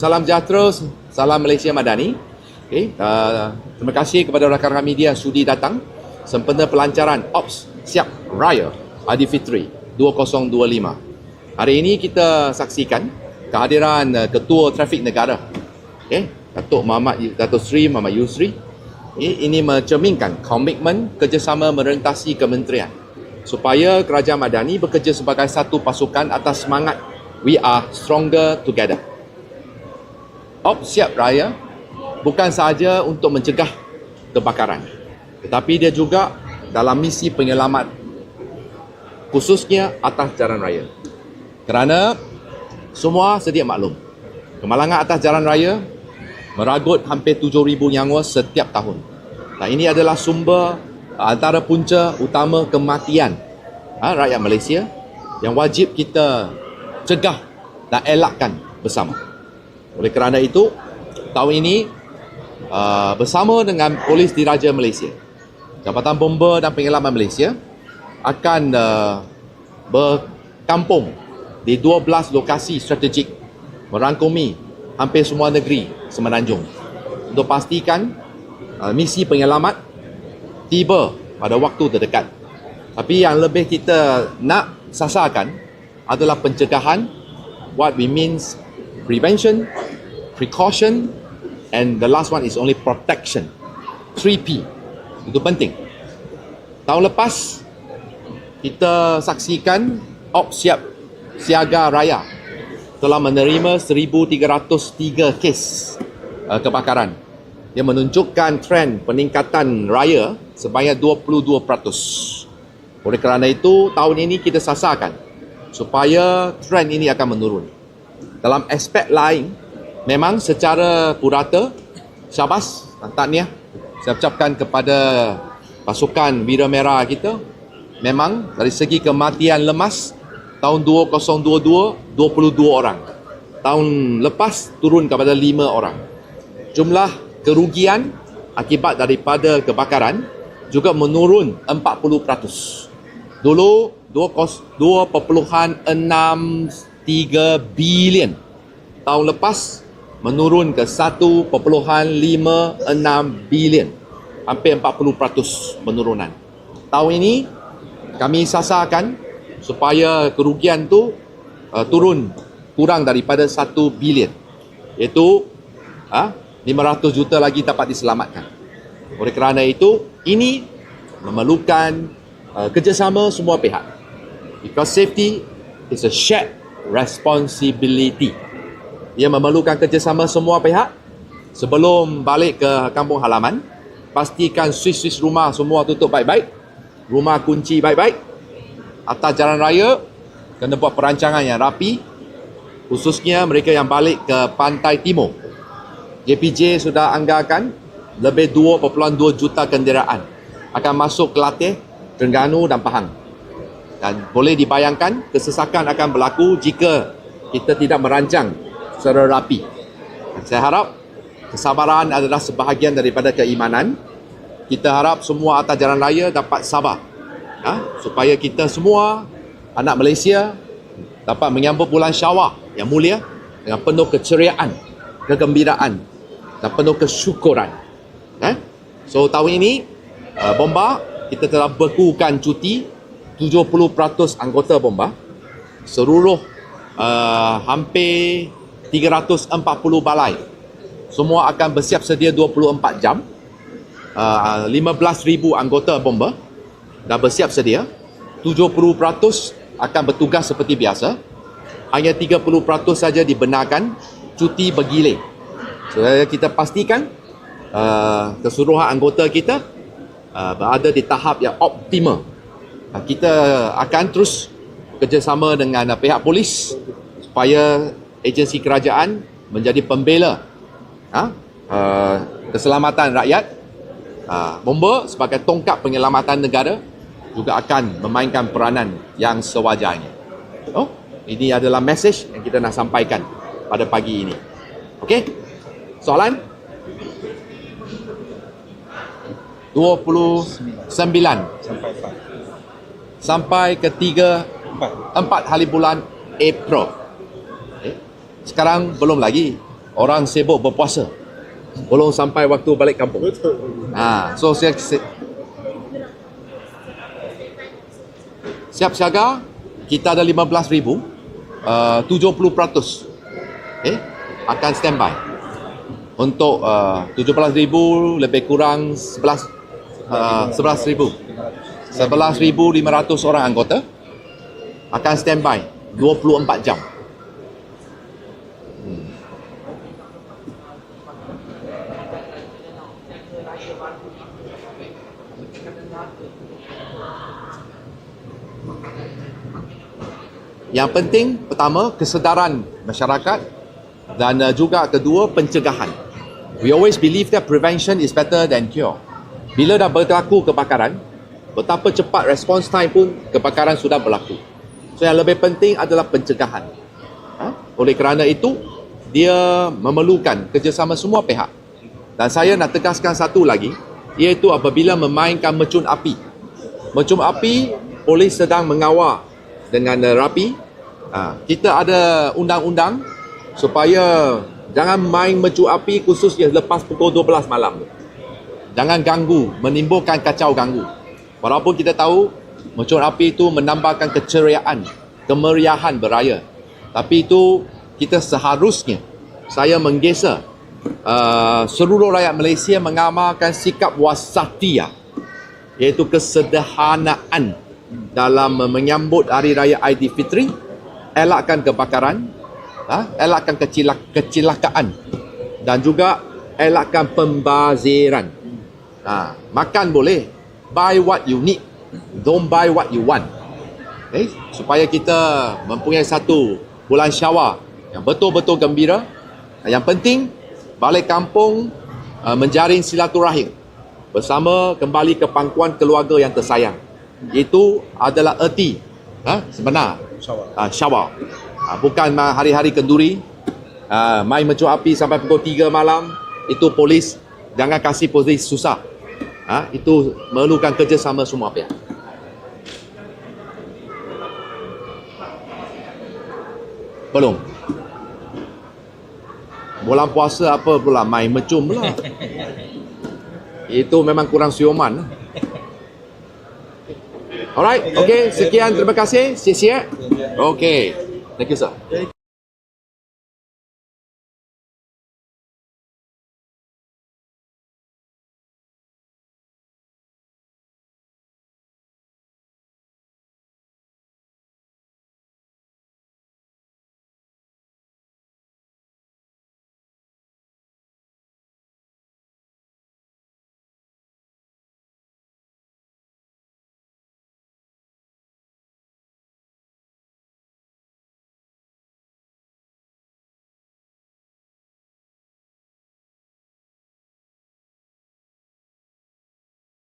Salam sejahtera, salam Malaysia Madani. Okay, uh, terima kasih kepada rakan-rakan media sudi datang sempena pelancaran Ops Siap Raya Aidilfitri 2025. Hari ini kita saksikan kehadiran uh, Ketua Trafik Negara, okay, Datuk Muhammad Datuk Sri Muhammad Yusri. Okay, ini mencerminkan komitmen kerjasama merentasi kementerian supaya Kerajaan Madani bekerja sebagai satu pasukan atas semangat We are stronger together. Op Siap Raya bukan sahaja untuk mencegah kebakaran tetapi dia juga dalam misi penyelamat khususnya atas jalan raya. Kerana semua sedia maklum kemalangan atas jalan raya meragut hampir 7,000 nyawa setiap tahun. Dan ini adalah sumber antara punca utama kematian ha, rakyat Malaysia yang wajib kita cegah dan elakkan bersama. Oleh kerana itu, tahun ini uh, bersama dengan Polis Diraja Malaysia, Jabatan Bomba dan Penyelaman Malaysia akan uh, berkampung di 12 lokasi strategik merangkumi hampir semua negeri semenanjung untuk pastikan uh, misi penyelamat tiba pada waktu terdekat. Tapi yang lebih kita nak sasarkan adalah pencegahan what we means prevention, precaution and the last one is only protection. 3P. Itu penting. Tahun lepas kita saksikan Op Siap Siaga Raya telah menerima 1303 kes uh, kebakaran yang menunjukkan trend peningkatan raya sebanyak 22%. Oleh kerana itu, tahun ini kita sasarkan supaya trend ini akan menurun. Dalam aspek lain, memang secara purata, syabas, tahniah, saya ucapkan kepada pasukan Bira Merah kita, memang dari segi kematian lemas, tahun 2022, 22 orang. Tahun lepas turun kepada 5 orang. Jumlah kerugian akibat daripada kebakaran juga menurun 40%. Dulu 2.63 bilion. Tahun lepas menurun ke 1.56 bilion. Hampir 40% penurunan. Tahun ini kami sasarkan supaya kerugian tu uh, turun kurang daripada 1 bilion. Iaitu uh, 500 juta lagi dapat diselamatkan. Oleh kerana itu, ini memerlukan uh, kerjasama semua pihak. Because safety is a shared responsibility. Ia memerlukan kerjasama semua pihak. Sebelum balik ke kampung halaman, pastikan switch-switch rumah semua tutup baik-baik. Rumah kunci baik-baik. Atas jalan raya, kena buat perancangan yang rapi. Khususnya mereka yang balik ke pantai timur. JPJ sudah anggarkan lebih 2.2 juta kenderaan akan masuk Kelatih, Terengganu dan Pahang. Dan boleh dibayangkan kesesakan akan berlaku jika kita tidak merancang secara rapi. Saya harap kesabaran adalah sebahagian daripada keimanan. Kita harap semua atas jalan raya dapat sabar. Ha? Supaya kita semua, anak Malaysia, dapat menyambut bulan syawal yang mulia dengan penuh keceriaan, kegembiraan dan penuh kesyukuran. Eh? So tahun ini, uh, Bomba kita telah bekukan cuti 70% anggota bomba seluruh uh, hampir 340 balai. Semua akan bersiap sedia 24 jam. Uh, 15,000 anggota bomba dah bersiap sedia. 70% akan bertugas seperti biasa. Hanya 30% saja dibenarkan cuti bergilir so, kita pastikan uh, keseluruhan anggota kita uh, berada di tahap yang optimal. Uh, kita akan terus kerjasama dengan uh, pihak polis supaya agensi kerajaan menjadi pembela uh, uh, keselamatan rakyat. Uh, bomba sebagai tongkat penyelamatan negara juga akan memainkan peranan yang sewajarnya. Oh, ini adalah mesej yang kita nak sampaikan pada pagi ini. Okey? Soalan? 29 sampai 4. sampai ke 3 4. 4 hari bulan April. Eh? Sekarang belum lagi. orang sibuk berpuasa. Belum sampai waktu balik kampung. Ha, so saya, saya siap siaga kita ada 15,000 uh, 70% eh akan standby untuk uh, 17,000 lebih kurang 11 uh, 11,000 11,500 orang anggota akan standby 24 jam Yang penting pertama kesedaran masyarakat dan uh, juga kedua pencegahan. We always believe that prevention is better than cure. Bila dah berlaku kebakaran, betapa cepat response time pun kebakaran sudah berlaku. So yang lebih penting adalah pencegahan. Ha? Oleh kerana itu, dia memerlukan kerjasama semua pihak. Dan saya nak tegaskan satu lagi, iaitu apabila memainkan mercun api. Mercun api, polis sedang mengawal dengan uh, rapi. Ha, kita ada undang-undang supaya jangan main mercun api khususnya lepas pukul 12 malam. Jangan ganggu, menimbulkan kacau ganggu. Walaupun kita tahu mercun api itu menambahkan keceriaan, kemeriahan beraya. Tapi itu kita seharusnya saya menggesa uh, seluruh rakyat Malaysia mengamalkan sikap wasatiyah iaitu kesederhanaan dalam menyambut hari raya Aidilfitri elakkan kebakaran ha? elakkan kecilak, kecelakaan dan juga elakkan pembaziran. Ha, makan boleh. Buy what you need. Don't buy what you want. Okay? supaya kita mempunyai satu bulan syawal yang betul-betul gembira. Yang penting balik kampung uh, menjaring silaturahim bersama kembali ke pangkuan keluarga yang tersayang itu adalah erti. Ha, sebenar. Uh, syawal. Uh, bukan hari-hari kenduri. Uh, main mercun api sampai pukul 3 malam itu polis jangan kasih polis susah. Ha, itu memerlukan kerjasama semua pihak. Belum. Bulan puasa apa pula? Main mercun pula. Itu memang kurang sioman Alright, okay, sekian terima kasih. 谢谢. Okay. Thank you sir.